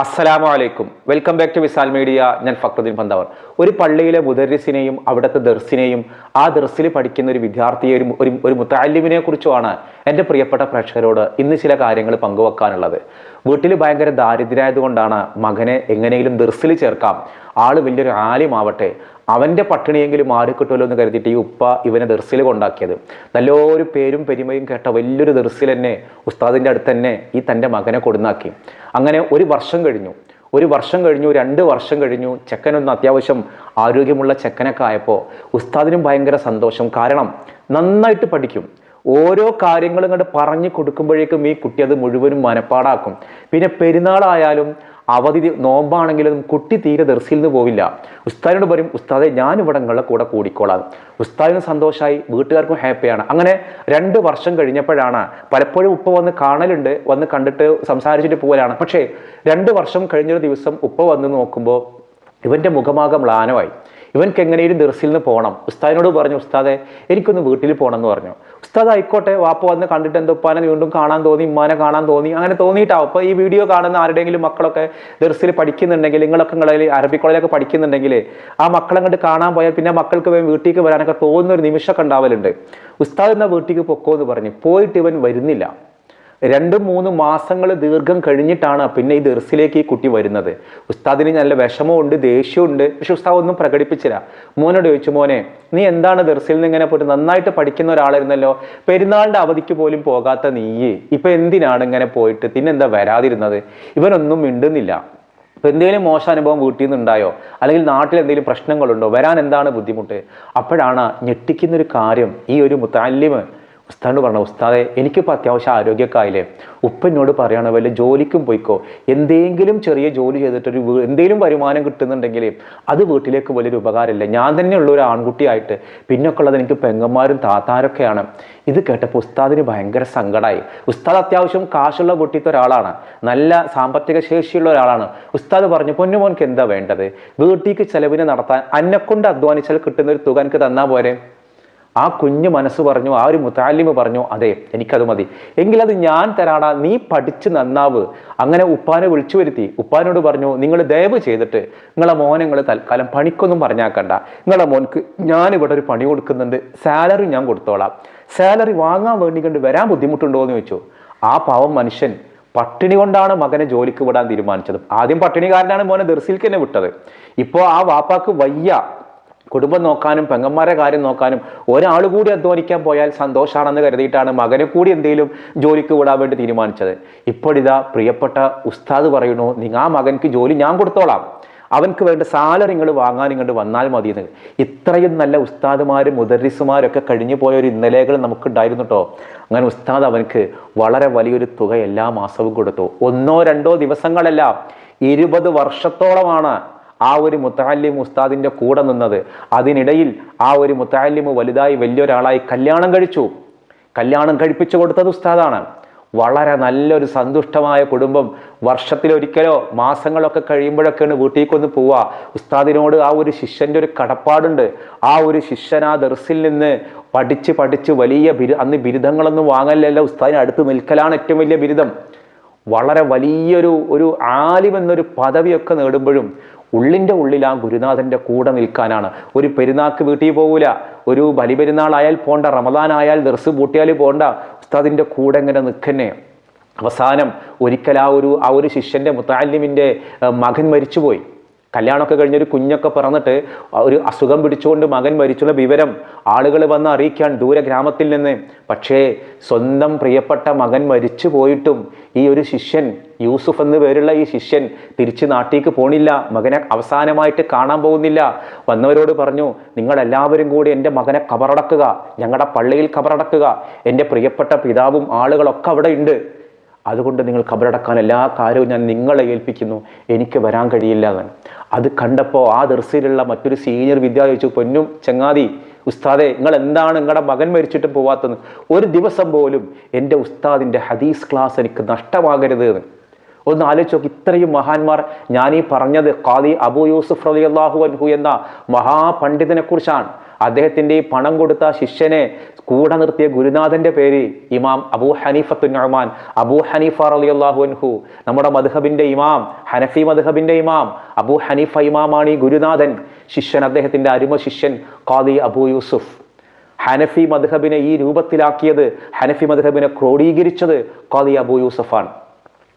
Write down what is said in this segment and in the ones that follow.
അസ്സലാമു അലൈക്കും. Welcome back to Visal media. ഞാൻ ഫക്രുദ്ദീൻ പന്തവർ. ഒരു പള്ളിയിലെ മുദരിസിനെയും അവിടുത്തെ ദർസിനെയും ആ ദർസിൽ പഠിക്കുന്ന ഒരു വിദ്യാർത്ഥിയെ ഒരു ഒരു ഒരു മുത്താലിമിനെ കുറിച്ചുമാണ് എന്റെ പ്രിയപ്പെട്ട പ്രേക്ഷകരോട് ഇന്ന് ചില കാര്യങ്ങൾ പങ്കുവെക്കാനുള്ളത്. വീട്ടിൽ ഭയങ്കര ദാരിദ്ര്യമായതുകൊണ്ടാണ് മകനെ എങ്ങനെയെങ്കിലും ദർസിൽ ചേർക്കാം. ആൾ വലിയൊരു ആലിമാവട്ടെ. അവന്റെ പട്ടിണിയെങ്കിലും മാറിക്കിട്ടുമല്ലോ എന്ന് കരുതിയിട്ട് ഈ ഉപ്പ ഇവനെ ദർസിൽ കൊണ്ടാക്കിയത്. നല്ലൊരു പേരും പെരുമയും കേട്ട വലിയൊരു ദർസിൽ തന്നെ ഉസ്താദിന്റെ അടുത്ത് തന്നെ ഈ തന്റെ മകനെ കൊടുന്നാക്കി. അങ്ങനെ ഒരു വർഷം കഴിഞ്ഞു. ഒരു വർഷം കഴിഞ്ഞു രണ്ട് വർഷം കഴിഞ്ഞു ചെക്കനൊന്ന് അത്യാവശ്യം ആരോഗ്യമുള്ള ചെക്കനൊക്കെ ആയപ്പോൾ ഉസ്താദിനും ഭയങ്കര സന്തോഷം. കാരണം നന്നായിട്ട് പഠിക്കും. ഓരോ കാര്യങ്ങളും ഇങ്ങോട്ട് പറഞ്ഞു കൊടുക്കുമ്പോഴേക്കും ഈ കുട്ടി അത് മുഴുവനും മനപ്പാടാക്കും. പിന്നെ പെരുന്നാളായാലും അവധി നോമ്പാണെങ്കിലും കുട്ടി തീരെ ദർസിൽ നിന്ന് പോവില്ല. ഉസ്താദിനോട് പറയും ഉസ്താദെ ഞാൻ ഇവിടെ കൂടെ കൂടിക്കോളാം. ഉസ്താദിന് സന്തോഷമായി വീട്ടുകാർക്കും ഹാപ്പിയാണ്. അങ്ങനെ രണ്ട് വർഷം കഴിഞ്ഞപ്പോഴാണ് പലപ്പോഴും ഉപ്പ വന്ന് കാണലുണ്ട് വന്ന് കണ്ടിട്ട് സംസാരിച്ചിട്ട് പോകലാണ് പക്ഷേ രണ്ട് വർഷം കഴിഞ്ഞൊരു ദിവസം ഉപ്പ വന്ന് നോക്കുമ്പോൾ ഇവന്റെ മുഖമാകെ മ്ലാനമായി ഇവൻക്ക് എങ്ങനെയും ദർസിൽ നിന്ന് പോകണം? ഉസ്താദിനോട് പറഞ്ഞു ഉസ്താദെ എനിക്കൊന്ന് വീട്ടിൽ പോകണം എന്ന് പറഞ്ഞു. ഉസ്താദ് ആയിക്കോട്ടെ വാപ്പ വന്ന് കണ്ടിട്ട് എന്തോ ഉപ്പാനെ വീണ്ടും കാണാൻ തോന്നി ഉമ്മാനെ കാണാൻ തോന്നി അങ്ങനെ തോന്നിയിട്ടാവും. അപ്പോൾ ഈ വീഡിയോ കാണുന്ന ആരുടെയെങ്കിലും മക്കളൊക്കെ ദർസിൽ പഠിക്കുന്നുണ്ടെങ്കിൽ നിങ്ങളൊക്കെ നിങ്ങളിൽ അറബി കോളേജിലൊക്കെ പഠിക്കുന്നുണ്ടെങ്കിൽ ആ മക്കളെ അങ്ങോട്ട് കാണാൻ പോയാൽ പിന്നെ മക്കൾക്ക് വീട്ടിലേക്ക് വരാനൊക്കെ തോന്നുന്ന ഒരു നിമിഷമൊക്കെ ഉണ്ടാവലുണ്ട്. ഉസ്താദ് എന്നാൽ വീട്ടിലേക്ക് പൊക്കോ എന്ന് പറഞ്ഞു. പോയിട്ട് ഇവൻ വരുന്നില്ല. രണ്ടും മൂന്ന് മാസങ്ങൾ ദീർഘം കഴിഞ്ഞിട്ടാണ് പിന്നെ ഈ ദർസിലേക്ക് ഈ കുട്ടി വരുന്നത്. ഉസ്താദിന് നല്ല വിഷമമുണ്ട് ദേഷ്യമുണ്ട്. പക്ഷെ ഉസ്താദ് ഒന്നും പ്രകടിപ്പിച്ചില്ല. മോനോട് ചോദിച്ചു മോനെ നീ എന്താണ് ദർസിൽ നിന്ന് ഇങ്ങനെ പോയിട്ട് നന്നായിട്ട് പഠിക്കുന്ന ഒരാളായിരുന്നല്ലോ? പെരുന്നാളിന്റെ അവധിക്ക് പോലും പോകാത്ത നീ. ഇപ്പം എന്തിനാണ് ഇങ്ങനെ പോയിട്ട്? പിന്നെന്താ വരാതിരുന്നത്? ഇവനൊന്നും മിണ്ടുന്നില്ല. ഇപ്പൊ എന്തെങ്കിലും മോശം അനുഭവം വീട്ടിൽ നിന്നുണ്ടായോ? അല്ലെങ്കിൽ നാട്ടിൽ എന്തെങ്കിലും പ്രശ്നങ്ങളുണ്ടോ? വരാൻ എന്താണ് ബുദ്ധിമുട്ട്? അപ്പോഴാണ് ഞെട്ടിക്കുന്നൊരു കാര്യം ഈ ഒരു മുത്താലിമ് ഉസ്താദിനോട് പറഞ്ഞു ഉസ്താദെ എനിക്കിപ്പോൾ അത്യാവശ്യം ആരോഗ്യമൊക്കെ ആയില്ലേ? ഉപ്പനോട് പറയണ വല്ല ജോലിക്കും പോയിക്കോ? എന്തെങ്കിലും ചെറിയ ജോലി ചെയ്തിട്ടൊരു എന്തെങ്കിലും വരുമാനം കിട്ടുന്നുണ്ടെങ്കിൽ അത് വീട്ടിലേക്ക് വലിയൊരു ഉപകാരമില്ല. ഞാൻ തന്നെയുള്ള ഒരു ആൺകുട്ടിയായിട്ട്. പിന്നൊക്കെ ഉള്ളത് എനിക്ക് പെങ്ങന്മാരും താത്താരൊക്കെയാണ്. ഇത് കേട്ടപ്പോൾ ഉസ്താദിന് ഭയങ്കര സങ്കടമായി ഉസ്താദ് അത്യാവശ്യം കാശുള്ള വീട്ടിലത്തെ ഒരാളാണ്. നല്ല സാമ്പത്തിക ശേഷിയുള്ള ഒരാളാണ്. ഉസ്താദ് പറഞ്ഞു പൊന്നുമോൻക്ക് എന്താ വേണ്ടത്? വീട്ടിലേക്ക് ചെലവിന് നടത്താൻ അന്നെക്കൊണ്ട് അധ്വാനിച്ചാൽ കിട്ടുന്ന ഒരു തുക എനിക്ക് തന്നാൽ പോരെ? ആ കുഞ്ഞു മനസ്സ് പറഞ്ഞു ആ ഒരു മുത്താലിമ് പറഞ്ഞു അതെ എനിക്കത് മതി. എങ്കിലത് ഞാൻ തരാടാ നീ പഠിച്ച് നന്നാവ്. അങ്ങനെ ഉപ്പാനെ വിളിച്ചു വരുത്തി. ഉപ്പാനോട് പറഞ്ഞു നിങ്ങൾ ദയവ് ചെയ്തിട്ട് നിങ്ങളെ മോനെ നിങ്ങൾ തൽക്കാലം പണിക്കൊന്നും പറഞ്ഞാക്കണ്ട. നിങ്ങളെ മോൻക്ക് ഞാനിവിടെ ഒരു പണി കൊടുക്കുന്നുണ്ട് സാലറി ഞാൻ കൊടുത്തോളാം. സാലറി വാങ്ങാൻ വേണ്ടി കണ്ട് വരാൻ ബുദ്ധിമുട്ടുണ്ടോ എന്ന് ചോദിച്ചു. ആ പാവം മനുഷ്യൻ പട്ടിണി കൊണ്ടാണ് മകനെ ജോലിക്ക് വിടാൻ തീരുമാനിച്ചത്. ആദ്യം പട്ടിണി കാരനാണ് മോനെ ദർസിൽക്ക് തന്നെ വിട്ടത്. ഇപ്പോൾ ആ വാപ്പാക്ക് വയ്യ. കുടുംബം നോക്കാനും പെങ്ങന്മാരെ കാര്യം നോക്കാനും ഒരാൾ കൂടി അധ്വാനിക്കാൻ പോയാൽ സന്തോഷമാണെന്ന് കരുതിയിട്ടാണ് മകനെ കൂടി എന്തെങ്കിലും ജോലിക്ക് വിടാൻ വേണ്ടി തീരുമാനിച്ചത്. ഇപ്പോഴിതാ പ്രിയപ്പെട്ട ഉസ്താദ് പറയുന്നു നിങ്ങൾ ആ മകൻക്ക് ജോലി ഞാൻ കൊടുത്തോളാം. അവൻക്ക് വേണ്ട സാലറി നിങ്ങൾ വാങ്ങാൻ ഇങ്ങോട്ട് വന്നാൽ മതി എന്ന് ഇത്രയും നല്ല ഉസ്താദുമാരും മുദരിസുമാരൊക്കെ കഴിഞ്ഞു പോയ ഒരു ഇന്നലെകൾ നമുക്കുണ്ടായിരുന്നു കേട്ടോ അങ്ങനെ ഉസ്താദ് അവൻക്ക് വളരെ വലിയൊരു തുക എല്ലാ മാസവും കൊടുത്തു. ഒന്നോ രണ്ടോ ദിവസങ്ങളല്ല ഇരുപത് വർഷത്തോളമാണ് ആ ഒരു മുത്താലിം ഉസ്താദിന്റെ കൂടെ നിന്നത്. അതിനിടയിൽ ആ ഒരു മുത്താലിം വലുതായി വലിയൊരാളായി കല്യാണം കഴിച്ചു. കല്യാണം കഴിപ്പിച്ചു കൊടുത്തത് ഉസ്താദാണ്. വളരെ നല്ലൊരു സന്തുഷ്ടമായ കുടുംബം. വർഷത്തിലൊരിക്കലോ മാസങ്ങളൊക്കെ കഴിയുമ്പോഴൊക്കെയാണ് വീട്ടിലേക്കൊന്ന് പോവുക. ഉസ്താദിനോട് ആ ഒരു ശിഷ്യന്റെ ഒരു കടപ്പാടുണ്ട്. ആ ഒരു ശിഷ്യൻ ആ ദർസിൽ നിന്ന് പഠിച്ച് പഠിച്ച് വലിയ ബിരു അന്ന് ബിരുദങ്ങളൊന്നും വാങ്ങലല്ല ഉസ്താദിന് അടുത്ത് നിൽക്കലാണ് ഏറ്റവും വലിയ ബിരുദം. വളരെ വലിയൊരു ഒരു ആലിം എന്നൊരു പദവിയൊക്കെ നേടുമ്പോഴും ഉള്ളിന്റെ ഉള്ളിൽ ആ ഗുരുനാഥന്റെ കൂടെ നിൽക്കാനാണ്. ഒരു പെരുന്നാക്ക് വീട്ടിൽ പോകൂല ഒരു ബലിപെരുന്നാളായാൽ പോണ്ട റമദാനായാൽ ദർസ് പൂട്ടിയാൽ പോണ്ട. ഉസ്താദിന്റെ കൂടെ എങ്ങനെ നിൽക്കന്നെ. അവസാനം ഒരിക്കൽ ആ ഒരു ആ ഒരു ശിഷ്യന്റെ മുത്താലിമിന്റെ മകൻ മരിച്ചുപോയി. കല്യാണമൊക്കെ കഴിഞ്ഞൊരു കുഞ്ഞൊക്കെ പിറന്നിട്ട് ഒരു അസുഖം പിടിച്ചുകൊണ്ട് മകൻ മരിച്ചുള്ള വിവരം ആളുകൾ വന്ന് അറിയിക്കാൻ ദൂരെ ഗ്രാമത്തിൽ നിന്ന്. പക്ഷേ സ്വന്തം പ്രിയപ്പെട്ട മകൻ മരിച്ചു പോയിട്ടും ഈ ഒരു ശിഷ്യൻ യൂസുഫ് എന്ന് പേരുള്ള ഈ ശിഷ്യൻ തിരിച്ച് നാട്ടിലേക്ക് പോണില്ല. മകനെ അവസാനമായിട്ട് കാണാൻ പോകുന്നില്ല. വന്നവരോട് പറഞ്ഞു നിങ്ങൾ എല്ലാവരും കൂടി എന്റെ മകനെ കബറടക്കുക. ഞങ്ങളുടെ പള്ളിയിൽ കബറടക്കുക. എന്റെ പ്രിയപ്പെട്ട പിതാവും ആളുകളൊക്കെ അവിടെ ഉണ്ട്. അതുകൊണ്ട് നിങ്ങൾ കബറടക്കാൻ എല്ലാ കാര്യവും ഞാൻ നിങ്ങളെ ഏൽപ്പിക്കുന്നു. എനിക്ക് വരാൻ കഴിയില്ല എന്ന് അത് കണ്ടപ്പോൾ ആ ദർസിലുള്ള മറ്റൊരു സീനിയർ വിദ്യാർത്ഥി ചോദിച്ചു പൊന്നും ചങ്ങാതി ഉസ്താദെ നിങ്ങൾ എന്താണ് നിങ്ങളുടെ മകൻ മരിച്ചിട്ട് പോവാത്തത്? ഒരു ദിവസം പോലും എന്റെ ഉസ്താദിന്റെ ഹദീസ് ക്ലാസ് എനിക്ക് നഷ്ടമാകരുത് എന്ന്. ഒന്ന് ആലോചിച്ച് നോക്കി ഇത്രയും മഹാന്മാർ ഞാനീ പറഞ്ഞത് ഖാദി അബു യൂസുഫ് റളിയല്ലാഹു അൻഹു എന്ന മഹാപണ്ഡിതനെ കുറിച്ചാണ് അദ്ദേഹത്തിന്റെ ഈ പണം കൊടുത്ത ശിഷ്യനെ കൂടെ നിർത്തിയ ഗുരുനാഥന്റെ പേര് ഇമാം അബൂ ഹനീഫത്തു നഹ്മാൻ അബൂ ഹനീഫ റളിയല്ലാഹു അൻഹു. നമ്മുടെ മധുഹബിന്റെ ഇമാം ഹനഫി മധുഹബിന്റെ ഇമാം അബൂ ഹനീഫ ഇമാമാണ് ഈ ഗുരുനാഥൻ. ശിഷ്യൻ അദ്ദേഹത്തിന്റെ അരുമ ശിഷ്യൻ ഖാദി അബൂ യൂസുഫ്. ഹനഫി മധുഹബിനെ ഈ രൂപത്തിലാക്കിയത് ഹനഫി മധുഹബിനെ ക്രോഡീകരിച്ചത് ഖാദി അബൂ യൂസഫാണ്.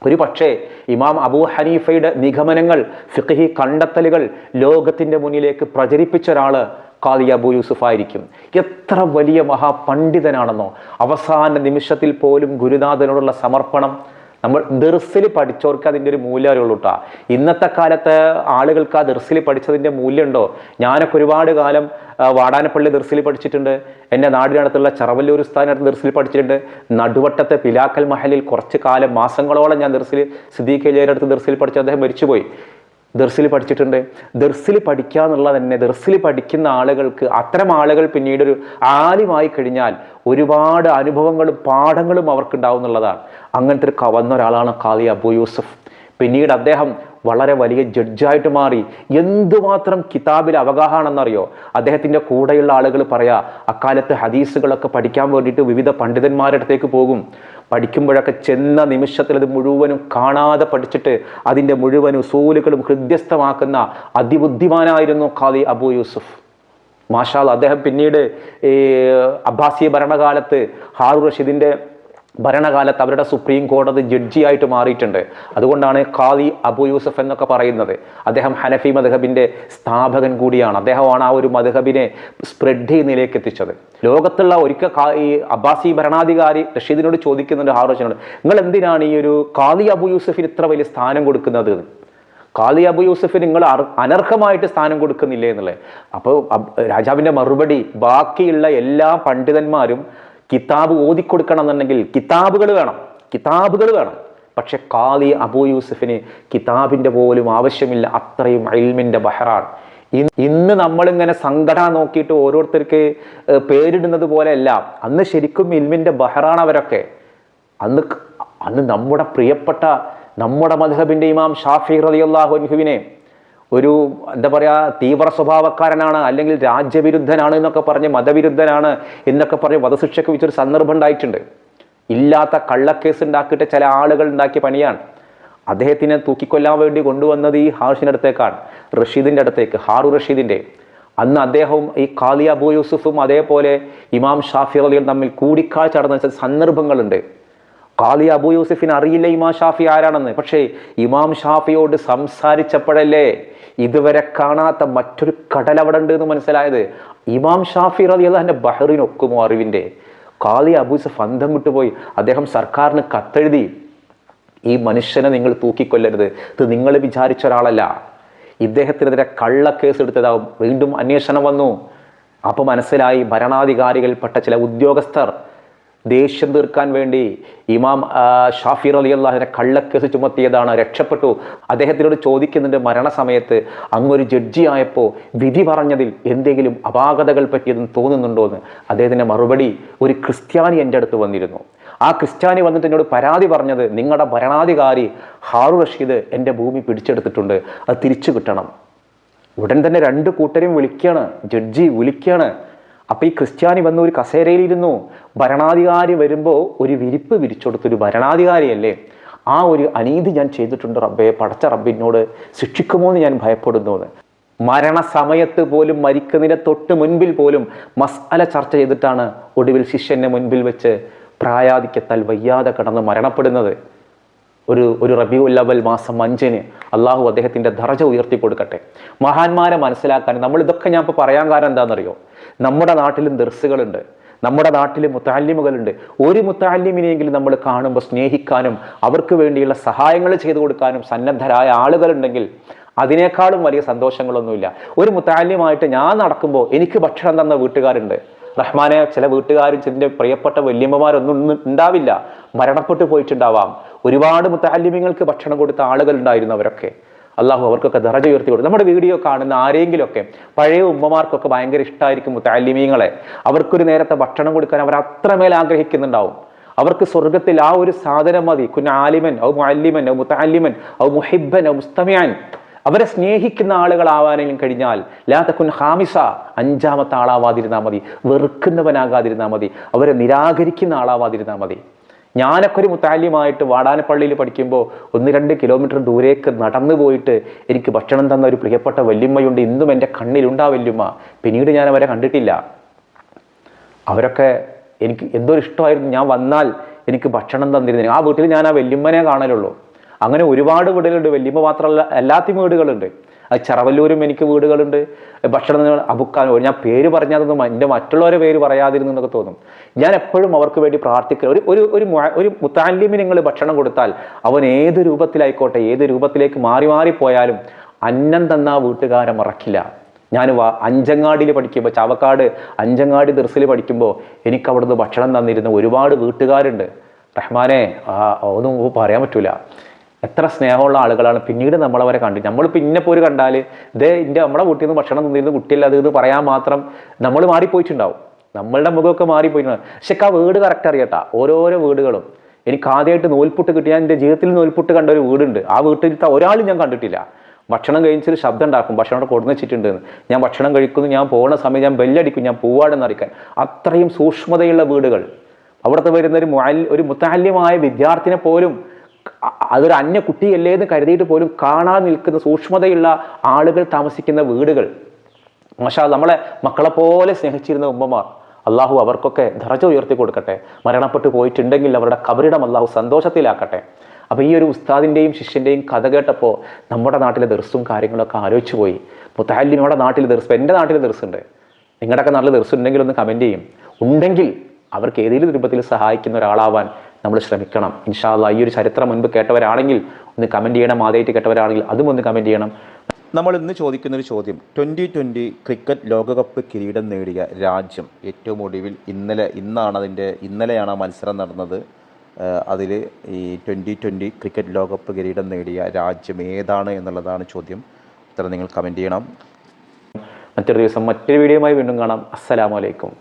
ഒരു പക്ഷേ ഇമാം അബൂ ഹനീഫയുടെ നിഗമനങ്ങൾ ഫിഖഹി കണ്ടെത്തലുകൾ ലോകത്തിന്റെ മുന്നിലേക്ക് പ്രചരിപ്പിച്ച ഒരാൾ ഖാദി അബു യൂസുഫ് ആയിരിക്കും. എത്ര വലിയ മഹാപണ്ഡിതനാണെന്നോ. അവസാന നിമിഷത്തിൽ പോലും ഗുരുനാഥനോടുള്ള സമർപ്പണം നമ്മൾ ദർസിൽ പഠിച്ചവർക്ക് അതിന്റെ ഒരു മൂല്യം അറിയുള്ളൂ കേട്ടോ ഇന്നത്തെ കാലത്ത് ആളുകൾക്ക് ആ ദർസിൽ പഠിച്ചതിന്റെ മൂല്യമുണ്ടോ? ഞാനൊക്കെ ഒരുപാട് കാലം വാടാനപ്പള്ളി ദർസിൽ പഠിച്ചിട്ടുണ്ട്. എന്റെ നാടിനടുത്തുള്ള ചെറവല്ലൂർ സ്ഥാനത്ത് ദർസിൽ പഠിച്ചിട്ടുണ്ട്. നടുവട്ടത്തെ പിലാക്കൽ മഹലിൽ കുറച്ച് കാലം മാസങ്ങളോളം ഞാൻ ദർസിൽ സിദ്ദീഖ് അടുത്ത് ദർസിൽ പഠിച്ച അദ്ദേഹം മരിച്ചുപോയി. ദർസിൽ പഠിച്ചിട്ടുണ്ട്. ദർസിൽ പഠിക്കുക എന്നുള്ളത് തന്നെ ദർസിൽ പഠിക്കുന്ന ആളുകൾക്ക് അത്തരം ആളുകൾ പിന്നീട് ഒരു ആലിമായി കഴിഞ്ഞാൽ ഒരുപാട് അനുഭവങ്ങളും പാഠങ്ങളും അവർക്കുണ്ടാവും എന്നുള്ളതാണ്. അങ്ങനത്തെ ഒരു കവന്ന വന്ന ഒരാളാണ് കാളി അബു യൂസഫ്. പിന്നീട് അദ്ദേഹം വളരെ വലിയ ജഡ്ജായിട്ട് മാറി. എന്തുമാത്രം കിതാബിൽ അവഗാഹാണെന്നറിയോ അദ്ദേഹത്തിന്റെ കൂടെയുള്ള ആളുകൾ പറയാ അക്കാലത്ത് ഹദീസുകളൊക്കെ പഠിക്കാൻ വേണ്ടിയിട്ട് വിവിധ പണ്ഡിതന്മാരുടെ അടുത്തേക്ക് പോകും. പഠിക്കുമ്പോഴൊക്കെ ചെന്ന നിമിഷത്തിൽ അത് മുഴുവനും കാണാതെ പഠിച്ചിട്ട് അതിന്റെ മുഴുവൻ ഉസൂലുകളും ഹൃദ്യസ്ഥമാക്കുന്ന അതിബുദ്ധിമാനായിരുന്നു ഖാദി അബു യൂസുഫ്. മാഷാൽ അദ്ദേഹം പിന്നീട് ഈ അബ്ബാസി ഭരണകാലത്ത് ഹാറു റഷീദിന്റെ ഭരണകാലത്ത് അവരുടെ സുപ്രീം കോടതി ജഡ്ജിയായിട്ട് മാറിയിട്ടുണ്ട്. അതുകൊണ്ടാണ് ഖാദി അബു യൂസഫ് എന്നൊക്കെ പറയുന്നത്. അദ്ദേഹം ഹനഫി മദ്ഹബിന്റെ സ്ഥാപകൻ കൂടിയാണ്. അദ്ദേഹമാണ് ആ ഒരു മദ്ഹബിനെ സ്പ്രെഡ് നിലയിലേക്ക് എത്തിച്ചത്. ലോകത്തുള്ള ഒരിക്കൽ ഈ അബ്ബാസി ഭരണാധികാരി റഷീദിനോട് ചോദിക്കുന്നുണ്ട് ഹാറു റഷീദിനോട് നിങ്ങൾ എന്തിനാണ് ഈ ഒരു ഖാദി അബു യൂസഫിന് ഇത്ര വലിയ സ്ഥാനം കൊടുക്കുന്നത്? എന്ന്?" ഖാദി അബു യൂസഫിന് നിങ്ങൾ അനർഹമായിട്ട് സ്ഥാനം കൊടുക്കുന്നില്ലേ എന്നുള്ളത്. അപ്പോൾ രാജാവിന്റെ മറുപടി ബാക്കിയുള്ള എല്ലാ പണ്ഡിതന്മാരും കിതാബ് ഓതിക്കൊടുക്കണം എന്നുണ്ടെങ്കിൽ കിതാബുകൾ വേണം. കിതാബുകൾ വേണം. പക്ഷെ കാലി അബു യൂസഫിന് കിതാബിന്റെ പോലും ആവശ്യമില്ല. അത്രയും അയിൽമിന്റെ ബഹറാണ്. ഇന്ന് നമ്മളിങ്ങനെ സംഘടന നോക്കിയിട്ട് ഓരോരുത്തർക്ക് പേരിടുന്നത് പോലെയല്ല. അന്ന് ശരിക്കും ഇൽമിന്റെ ബഹറാണ് അവരൊക്കെ. അന്ന് അന്ന് നമ്മുടെ പ്രിയപ്പെട്ട നമ്മുടെ മധുഹബിന്റെ ഇമാം ഷാഫി റളിയല്ലാഹു അൻഹുവിനെ ഒരു എന്താ പറയുക തീവ്ര സ്വഭാവക്കാരനാണ് അല്ലെങ്കിൽ രാജ്യവിരുദ്ധനാണ് എന്നൊക്കെ പറഞ്ഞ് മതവിരുദ്ധനാണ് എന്നൊക്കെ പറഞ്ഞ് വധശിക്ഷയ്ക്ക് വെച്ചൊരു സന്ദർഭം ഉണ്ടായിട്ടുണ്ട്. ഇല്ലാത്ത കള്ളക്കേസ് ഉണ്ടാക്കിയിട്ട് ചില ആളുകൾ ഉണ്ടാക്കിയ പണിയാണ്. അദ്ദേഹത്തിനെ തൂക്കിക്കൊല്ലാൻ വേണ്ടി കൊണ്ടുവന്നത് ഈ ഹാഷിന്റെ അടുത്തേക്കാണ് റഷീദിന്റെ അടുത്തേക്ക് ഹാറു റഷീദിന്റെ അന്ന് അദ്ദേഹവും ഈ ഖാദി അബു യൂസുഫും അതേപോലെ ഇമാം ഷാഫി അലിയും തമ്മിൽ കൂടിക്കാഴ്ച നടന്ന സന്ദർഭങ്ങളുണ്ട്. ഖാദി അബു യൂസുഫിന് അറിയില്ല ഇമാം ഷാഫി ആരാണെന്ന്. പക്ഷേ ഇമാം ഷാഫിയോട് സംസാരിച്ചപ്പോഴല്ലേ ഇതുവരെ കാണാത്ത മറ്റൊരു കടൽ അവിടെ ഉണ്ട് എന്ന് മനസ്സിലായത് ഇമാം ഷാഫി റളിയല്ലാഹു എന്റെ ബഹറിനൊക്കുമോ അറിവിന്റെ? കാളി അബൂസ് ഫന്തം വിട്ടുപോയി. അദ്ദേഹം സർക്കാരിന് കത്തെഴുതി ഈ മനുഷ്യനെ നിങ്ങൾ തൂക്കിക്കൊല്ലരുത്. ഇത് നിങ്ങൾ വിചാരിച്ച ഒരാളല്ല. ഇദ്ദേഹത്തിനെതിരെ കള്ള കേസ് എടുത്തതാവും. വീണ്ടും അന്വേഷണം വന്നു. അപ്പോൾ മനസ്സിലായി ഭരണാധികാരികൾപ്പെട്ട ചില ഉദ്യോഗസ്ഥർ ദേഷ്യം തീർക്കാൻ വേണ്ടി ഇമാം ഷാഫി അലി അള്ളാഹിനെ കള്ളക്കേസ് ചുമത്തിയതാണ് രക്ഷപ്പെട്ടു. അദ്ദേഹത്തിനോട് ചോദിക്കുന്നുണ്ട് മരണസമയത്ത് അങ്ങൊരു ജഡ്ജി ആയപ്പോൾ വിധി പറഞ്ഞതിൽ എന്തെങ്കിലും അപാകതകൾ പറ്റിയതെന്ന് തോന്നുന്നുണ്ടോ എന്ന് അദ്ദേഹത്തിന്റെ മറുപടി ഒരു ക്രിസ്ത്യാനി എന്റെ അടുത്ത് വന്നിരുന്നു. ആ ക്രിസ്ത്യാനി വന്നിട്ട് എന്നോട് പരാതി പറഞ്ഞത് നിങ്ങളുടെ ഭരണാധികാരി ഹാറു റഷീദ് എന്റെ ഭൂമി പിടിച്ചെടുത്തിട്ടുണ്ട് അത് തിരിച്ചു കിട്ടണം. ഉടൻ തന്നെ രണ്ട് കൂട്ടരെയും വിളിക്കുകയാണ് ജഡ്ജി വിളിക്കുകയാണ് അപ്പൊ ഈ ക്രിസ്ത്യാനി വന്ന് ഒരു കസേരയിലിരുന്നു ഭരണാധികാരി വരുമ്പോൾ ഒരു വിരിപ്പ് വിരിച്ചെടുത്തൊരു ഭരണാധികാരിയല്ലേ? ആ ഒരു അനീതി ഞാൻ ചെയ്തിട്ടുണ്ട് റബ്ബെ. പടച്ച റബ്ബിനോട് ശിക്ഷിക്കുമോ എന്ന് ഞാൻ ഭയപ്പെടുന്നു എന്ന്. മരണസമയത്ത് പോലും മരിക്കുന്നതിന് തൊട്ട് മുൻപിൽ പോലും മസ്അല ചർച്ച ചെയ്തിട്ടാണ് ഒടുവിൽ ശിഷ്യന്റെ മുൻപിൽ വെച്ച് പ്രായാധിക്യത്താൽ വയ്യാതെ കടന്ന് മരണപ്പെടുന്നത്. ഒരു ഒരു റബിയു അവൽ മാസം അഞ്ചിന് അള്ളാഹു അദ്ദേഹത്തിന്റെ ദർജ ഉയർത്തി കൊടുക്കട്ടെ. മഹാന്മാരെ മനസ്സിലാക്കാൻ നമ്മൾ ഇതൊക്കെ ഞാൻ ഇപ്പോൾ പറയാൻ കാരണം എന്താണെന്നറിയോ? നമ്മുടെ നാട്ടിലും ദർസുകളുണ്ട്. നമ്മുടെ നാട്ടിൽ മുത്താലിമുകളുണ്ട് ഒരു മുത്താലിമിനെയെങ്കിലും നമ്മൾ കാണുമ്പോൾ സ്നേഹിക്കാനും അവർക്ക് വേണ്ടിയുള്ള സഹായങ്ങൾ ചെയ്തു കൊടുക്കാനും സന്നദ്ധരായ ആളുകളുണ്ടെങ്കിൽ അതിനേക്കാളും വലിയ സന്തോഷങ്ങളൊന്നുമില്ല. ഒരു മുത്താലിമായിട്ട് ഞാൻ നടക്കുമ്പോൾ എനിക്ക് ഭക്ഷണം തന്ന വീട്ടുകാരുണ്ട്. റഹ്മാനെ ചില വീട്ടുകാരും ചില പ്രിയപ്പെട്ട വല്യമ്മമാരൊന്നും ഉണ്ടാവില്ല. മരണപ്പെട്ടു പോയിട്ടുണ്ടാവാം. ഒരുപാട് മുത്താലിമ്യങ്ങൾക്ക് ഭക്ഷണം കൊടുത്ത ആളുകൾ ഉണ്ടായിരുന്നു അവരൊക്കെ. അള്ളാഹു അവർക്കൊക്കെ ദറജ ഉയർത്തി കൊടുക്കും നമ്മുടെ വീഡിയോ കാണുന്ന ആരെങ്കിലുമൊക്കെ പഴയ ഉമ്മമാർക്കൊക്കെ ഭയങ്കര ഇഷ്ടമായിരിക്കും മുത്താലിമീങ്ങളെ അവർക്കൊരു നേരത്തെ ഭക്ഷണം കൊടുക്കാൻ അവർ അത്രമേൽ ആഗ്രഹിക്കുന്നുണ്ടാവും. അവർക്ക് സ്വർഗത്തിൽ ആ ഒരു സാധനം മതി. കുഞ്ഞ ആലിമൻ ഔ മുഅല്ലിമൻ ഔ മുത്താലിമൻ ഔ മുഹിബൻ ഔ മുസ്തമിയാൻ അവരെ സ്നേഹിക്കുന്ന ആളുകളാവാനെങ്കിലും കഴിഞ്ഞാൽ ലാതക്കുൻ ഹാമിസ അഞ്ചാമത്തെ ആളാവാതിരുന്നാൽ മതി. വെറുക്കുന്നവനാകാതിരുന്നാൽ മതി. അവരെ നിരാകരിക്കുന്ന ആളാവാതിരുന്നാൽ മതി. ഞാനൊക്കെ ഒരു മുത്താല്യമായിട്ട് വാടാനപ്പള്ളിയിൽ പഠിക്കുമ്പോൾ ഒന്ന് രണ്ട് കിലോമീറ്റർ ദൂരേക്ക് നടന്നു പോയിട്ട് എനിക്ക് ഭക്ഷണം തന്ന ഒരു പ്രിയപ്പെട്ട വല്യമ്മയുണ്ട്. ഇന്നും എന്റെ കണ്ണിലുണ്ട് ആ വല്യമ്മ. പിന്നീട് ഞാൻ അവരെ കണ്ടിട്ടില്ല. അവരൊക്കെ എനിക്ക് എന്തോ ഇഷ്ടമായിരുന്നു ഞാൻ വന്നാൽ എനിക്ക് ഭക്ഷണം തന്നിരുന്നു. ആ വീട്ടിൽ ഞാൻ ആ വല്യമ്മനെ കാണലുള്ളൂ. അങ്ങനെ ഒരുപാട് വീടുകളുണ്ട്. വല്യമ്മ മാത്രമല്ല എല്ലാത്തിനും വീടുകളുണ്ട്. അത് ചെറവല്ലൂരും എനിക്ക് വീടുകളുണ്ട്. ഭക്ഷണം അബുക്കാൻ ഞാൻ പേര് പറഞ്ഞാതൊന്നും എന്റെ മറ്റുള്ളവരെ പേര് പറയാതിരുന്നു എന്നൊക്കെ തോന്നും. ഞാൻ എപ്പോഴും അവർക്ക് വേണ്ടി പ്രാർത്ഥിക്കുക ഒരു ഒരു ഒരു ഒരു മുത്താലിമിന് നിങ്ങൾ ഭക്ഷണം കൊടുത്താൽ അവൻ ഏത് രൂപത്തിലായിക്കോട്ടെ ഏത് രൂപത്തിലേക്ക് മാറി മാറി പോയാലും അന്നം തന്ന വീട്ടുകാരെ മറക്കില്ല. ഞാൻ അഞ്ചങ്ങാടിയിൽ പഠിക്കുമ്പോൾ ചാവക്കാട് അഞ്ചങ്ങാടി ദർസിൽ പഠിക്കുമ്പോൾ എനിക്ക് അവിടുന്ന് ഭക്ഷണം തന്നിരുന്ന ഒരുപാട് വീട്ടുകാരുണ്ട്. റഹ്മാനെ ഒന്നും പറയാൻ പറ്റൂല. എത്ര സ്നേഹമുള്ള ആളുകളാണ് പിന്നീട് നമ്മളവരെ കണ്ടു. നമ്മൾ പിന്നെ പോയി കണ്ടാൽ ഇതേ എന്റെ നമ്മുടെ വീട്ടിൽ നിന്ന് ഭക്ഷണം തന്നിരുന്ന കുട്ടിയല്ല അത് ഇത് പറയാൻ മാത്രം നമ്മൾ മാറിപ്പോയിട്ടുണ്ടാവും. നമ്മളുടെ മുഖമൊക്കെ മാറിപ്പോയിട്ടുണ്ടാവും. പക്ഷെ ആ വീട് കറക്റ്റ് അറിയട്ടാ. ഓരോരോ വീടുകളും. എനിക്ക് ആദ്യമായിട്ട് നൂൽപുട്ട് കിട്ടി ഞാൻ എന്റെ ജീവിതത്തിൽ നൂൽപുട്ട് കണ്ട ഒരു വീടുണ്ട്. ആ വീട്ടിലത്തെ ഒരാളും ഞാൻ കണ്ടിട്ടില്ല. ഭക്ഷണം കഴിച്ചൊരു ശബ്ദം ഉണ്ടാക്കും. ഭക്ഷണം അവിടെ കൊടുന്ന് വെച്ചിട്ടുണ്ട് ഞാൻ ഭക്ഷണം കഴിക്കുന്നു ഞാൻ പോകുന്ന സമയം ഞാൻ ബെല്ലടിക്കും ഞാൻ പോവാടെന്ന് അറിയിക്കാൻ. അത്രയും സൂക്ഷ്മതയുള്ള വീടുകൾ. അവിടുത്തെ വരുന്ന ഒരു ഒരു മുത്താല്യമായ വിദ്യാർത്ഥിനെ പോലും അതൊരു അന്യ കുട്ടിയല്ലേ എന്ന് കരുതിയിട്ട് പോലും കാണാതെ നിൽക്കുന്ന സൂക്ഷ്മതയുള്ള ആളുകൾ താമസിക്കുന്ന വീടുകൾ. മാഷാ നമ്മളെ മക്കളെ പോലെ സ്നേഹിച്ചിരുന്ന ഉമ്മമാർ അള്ളാഹു അവർക്കൊക്കെ ധർജ ഉയർത്തി കൊടുക്കട്ടെ. മരണപ്പെട്ടു പോയിട്ടുണ്ടെങ്കിൽ അവരുടെ കബറിടം അള്ളാഹു സന്തോഷത്തിലാക്കട്ടെ. അപ്പോൾ ഈ ഒരു ഉസ്താദിന്റെയും ശിഷ്യന്റെയും കഥ കേട്ടപ്പോൾ നമ്മുടെ നാട്ടിലെ ദർസും കാര്യങ്ങളൊക്കെ ആലോചിച്ച് പോയി. മുത്താലിമിയുടെ നാട്ടിൽ ദർസ് എന്റെ നാട്ടിൽ ദർസുണ്ട് നിങ്ങളുടെയൊക്കെ നല്ല ദർസ് ഉണ്ടെങ്കിൽ ഒന്ന് കമന്റ് ചെയ്യും. ഉണ്ടെങ്കിൽ അവർക്ക് ഏതെങ്കിലും രൂപത്തിൽ സഹായിക്കുന്ന ഒരാളാവാൻ നമ്മൾ ശ്രമിക്കണം. ഇൻഷാല്ല ഈ ഒരു ചരിത്രം മുൻപ് കേട്ടവരാണെങ്കിൽ ഒന്ന് കമന്റ് ചെയ്യണം. ആദ്യമായിട്ട് കേട്ടവരാണെങ്കിൽ അതും ഒന്ന് കമന്റ് ചെയ്യണം. നമ്മൾ ഇന്ന് ചോദിക്കുന്ന ഒരു ചോദ്യം. ട്വന്റി ട്വന്റി ക്രിക്കറ്റ് ലോകകപ്പ് കിരീടം നേടിയ രാജ്യം ഏറ്റവും ഒടുവിൽ ഇന്നലെ ഇന്നാണ് അതിന്റെ ഇന്നലെയാണ് ആ മത്സരം നടന്നത്. അതിൽ ഈ ട്വന്റി ട്വന്റി ക്രിക്കറ്റ് ലോകകപ്പ് കിരീടം നേടിയ രാജ്യം ഏതാണ് എന്നുള്ളതാണ് ചോദ്യം. ഉത്തരം നിങ്ങൾ കമന്റ് ചെയ്യണം. മറ്റൊരു ദിവസം മറ്റൊരു വീഡിയോയുമായി വീണ്ടും കാണാം. അസ്സലാമലൈക്കും